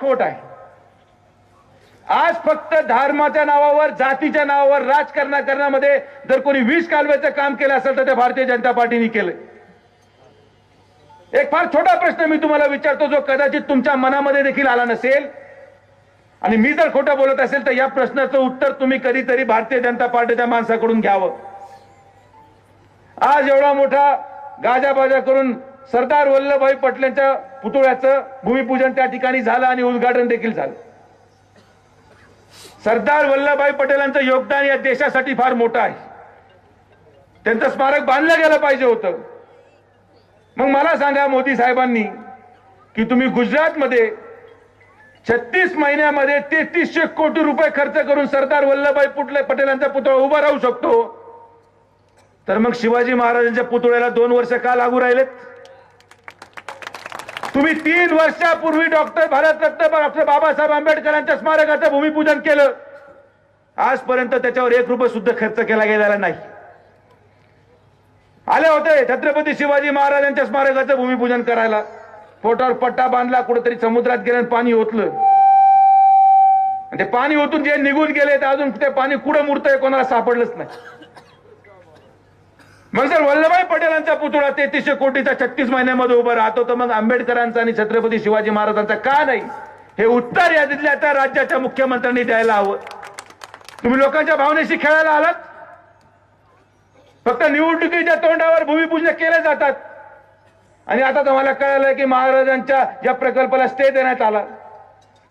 खोट आहे. आज फक्त धर्माच्या नावावर जातीच्या नावावर राजकारणा करण्यामध्ये जर कोणी वीस कालव्याचं काम केलं असेल तर ते भारतीय जनता पार्टीने केलं एक फार छोटा प्रश्न मी तुम्हाला विचारतो जो कदाचित तुमच्या मनामध्ये देखील आला नसेल. आणि मी जर खोटं बोलत असेल तर या प्रश्नाचं उत्तर तुम्ही कधीतरी भारतीय जनता पार्टीच्या माणसाकडून घ्यावं. आज एवढा मोठा गाजाबाजा करून सरदार वल्लभभाई पटेलांच्या पुतळ्याचं भूमिपूजन त्या ठिकाणी झालं आणि उद्घाटन देखील झालं. सरदार वल्लभभाई पटेलांचं योगदान या देशासाठी फार मोठं आहे. त्यांचं स्मारक बांधलं गेलं पाहिजे होतं. मग मला सांगा मोदी साहेबांनी की तुम्ही गुजरातमध्ये छत्तीस महिन्यामध्ये तेहतीसशे कोटी रुपये खर्च करून सरदार वल्लभभाई पुटले पटेलांचा पुतळा उभा राहू शकतो? तर मग शिवाजी महाराजांच्या पुतळ्याला दोन वर्ष का लागू राहिलेत? तुम्ही तीन वर्षापूर्वी डॉक्टर भारतरत्न डॉक्टर बाबासाहेब आंबेडकरांच्या स्मारकाचं भूमिपूजन केलं. आजपर्यंत त्याच्यावर एक रुपये सुद्धा खर्च केला गेलेला नाही. आले होते छत्रपती शिवाजी महाराजांच्या स्मारकाचं भूमिपूजन करायला. पोटावर पट्टा बांधला कुठेतरी समुद्रात गेलं पाणी ओतलं. ते पाणी ओतून जे निघून गेले ते अजून ते पाणी कुठं मुरतंय कोणाला सापडलंच नाही. मग जर वल्लभभाई पटेलांचा पुतळा तेहतीसशे कोटीचा छत्तीस महिन्यामध्ये उभा राहतो तर मग आंबेडकरांचा आणि छत्रपती शिवाजी महाराजांचा का नाही? हे उत्तर यादीतल्या त्या राज्याच्या मुख्यमंत्र्यांनी द्यायला हवं. तुम्ही लोकांच्या भावनेशी खेळायला आलात? फक्त निवडणुकीच्या तोंडावर भूमिपूजन केले जातात. आणि आता तुम्हाला कळालं की महाराजांच्या या प्रकल्पाला स्टे देण्यात आला.